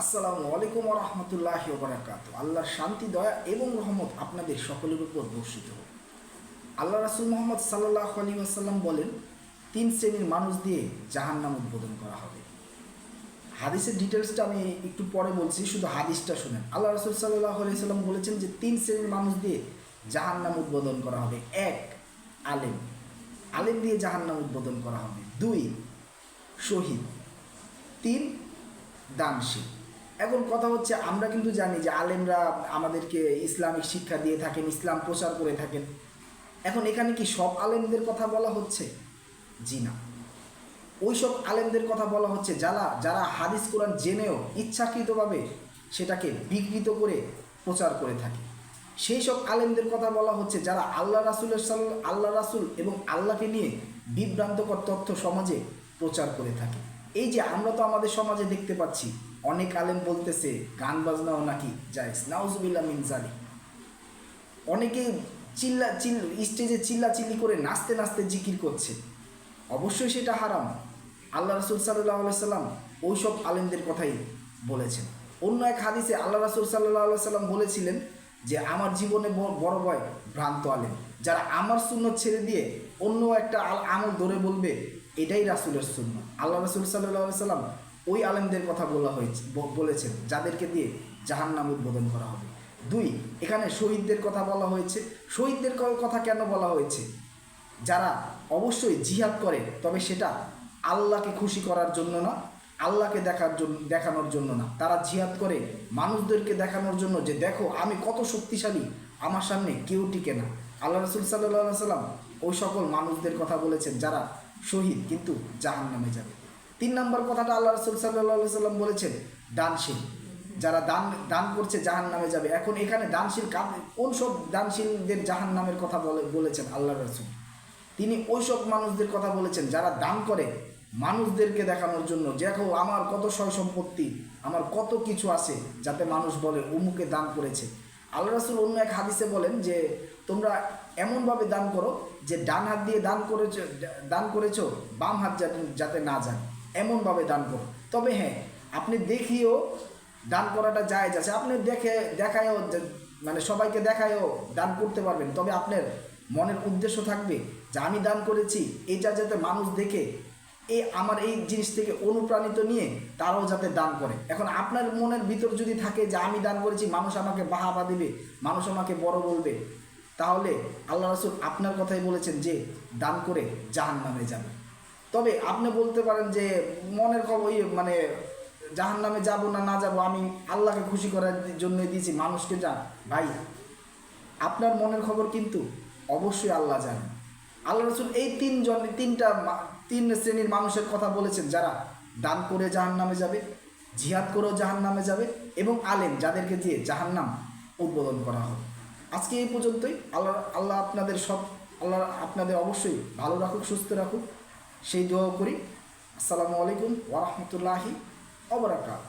আসসালামু আলাইকুম রহমতুল্লাহ বারাকাত আল্লাহর শান্তি, দয়া এবং রহমত আপনাদের সকলের উপর বর্ষিত হোক। আল্লাহ রাসুল মোহাম্মদ সাল্লাহ আলী আসাল্লাম বলেন, তিন শ্রেণির মানুষ দিয়ে জাহান্নাম উদ্বোধন করা হবে। হাদিসের ডিটেলসটা আমি একটু পরে বলছি, শুধু হাদিসটা শুনেন। আল্লাহ রাসুল সাল্লাহ আলি সাল্লাম বলেছেন যে তিন শ্রেণির মানুষ দিয়ে জাহান্নাম উদ্বোধন করা হবে। এক, আলেম। আলেম দিয়ে জাহান্নাম উদ্বোধন করা হবে। দুই, শহীদ। তিন, দানশীল। এখন কথা হচ্ছে, আমরা কিন্তু জানি যে আলেমরা আমাদেরকে ইসলামিক শিক্ষা দিয়ে থাকেন, ইসলাম প্রচার করে থাকেন। এখন এখানে কি সব আলেমদের কথা বলা হচ্ছে? জি না। ওই সব আলেমদের কথা বলা হচ্ছে যারা যারা হাদিস কোরআন জেনেও ইচ্ছাকৃতভাবে সেটাকে বিকৃত করে প্রচার করে থাকে। সেই সব আলেমদের কথা বলা হচ্ছে যারা আল্লাহ রাসুলের সাল, আল্লাহ রাসুল এবং আল্লাহকে নিয়ে বিভ্রান্তকর তথ্য সমাজে প্রচার করে থাকে। এই যে আমরা তো আমাদের সমাজে দেখতে পাচ্ছি, অনেক আলেম বলতেছে, গান বাজনাও নাকি জায়েজ। নাউজুবিল্লা মিনজালি অনেকে চিল্লা চিল, স্টেজে চিল্লা চিল্লি করে নাচতে নাচতে জিকির করছে। অবশ্যই সেটা হারাম। আল্লাহ রসুল সাল্লাহ সাল্লাম ওই সব আলেমদের কথাই বলেছেন। অন্য এক হাদিসে আল্লাহ রসুল সাল্লাহ সাল্লাম বলেছিলেন যে, আমার জীবনে বড় ভয় ভ্রান্ত আলেম। যারা আমার শূন্য ছেড়ে দিয়ে অন্য একটা আমল ধরে বলবে এটাই রাসুলের শূন্য আল্লাহ রসুল সাল্লাহ সাল্লাম ওই আলেমদের কথা বলা হয়েছে বলেছেন, যাদেরকে দিয়ে জাহান্নাম উদ্বোধন করা হবে। দুই, এখানে শহীদদের কথা বলা হয়েছে। শহীদদের কথা কেন বলা হয়েছে? যারা অবশ্যই জিহাদ করে, তবে সেটা আল্লাহকে খুশি করার জন্য না, আল্লাহকে দেখার জন্য, দেখানোর জন্য না। তারা জিহাদ করে মানুষদেরকে দেখানোর জন্য যে, দেখো, আমি কত শক্তিশালী, আমার সামনে কেউ টিকে না। আল্লাহ রসুল সাল্লাহ সাল্লাম ওই সকল মানুষদের কথা বলেছেন, যারা শহীদ, কিন্তু জাহান নামে যাবে। তিন নম্বর কথাটা আল্লাহ রসুল সাল্লাহ সাল্লাম বলেছেন, দানশীল। যারা দান দান করছে জাহান নামে যাবে। এখন এখানে দানশীল কোন সব দানশীলদের জাহান নামের কথা বলে, বলেছেন আল্লাহ রসুল? তিনি ওইসব মানুষদের কথা বলেছেন, যারা দান করে মানুষদেরকে দেখানোর জন্য, দেখো আমার কত সয় সম্পত্তি আমার কত কিছু আছে, যাতে মানুষ বলে অমুকে দান করেছে। আল্লাহ রাসুল অন্য এক হাদিসে বলেন যে, তোমরা এমনভাবে দান করো যে ডান হাত দিয়ে দান করেছ, দান করেছ, বাম হাত যাতে যাতে না যায়। এমনভাবে দান করো। তবে হ্যাঁ আপনি দেখিও দান করাটা জায়েজ আছে। আপনি দেখে, দেখায়ও মানে সবাইকে দেখায়ও দান করতে পারবেন। তবে আপনার মনের উদ্দেশ্য থাকবে যে, আমি দান করেছি এটা যাতে মানুষ দেখে এই আমার এই জিনিস থেকে অনুপ্রাণিত নিয়ে তারাও যাতে দান করে। এখন আপনার মনের ভিতর যদি থাকে যে আমি দান করেছি, মানুষ আমাকে বাহাবা দিবে, মানুষ আমাকে বড় বলবে, তাহলে আল্লাহ রসুল আপনার কথাই বলেছেন যে দান করে জাহান নামে যাবে। তবে আপনি বলতে পারেন যে মনের খবর মানে জাহান নামে যাব না না যাব, আমি আল্লাহকে খুশি করার জন্য দিয়েছি, মানুষকে যা, ভাই, আপনার মনের খবর কিন্তু অবশ্যই আল্লাহ জানেন আল্লাহ রসুল এই তিনজন, তিনটা তিন শ্রেণির মানুষের কথা বলেছেন যারা দান করে জাহান নামে যাবে, জিহাদ করেও জাহান নামে যাবে এবং আলেম যাদেরকে দিয়ে জাহান নাম উদ্বোধন করা হবে আজকে এই পর্যন্তই। আল্লাহ আল্লাহ আপনাদের সব, আল্লাহ আপনাদের অবশ্যই ভালো রাখুক, সুস্থ রাখুক। সেই দোয়াও করি। আসসালামু আলাইকুম ওরহমতুল্লাহি অবরাকাত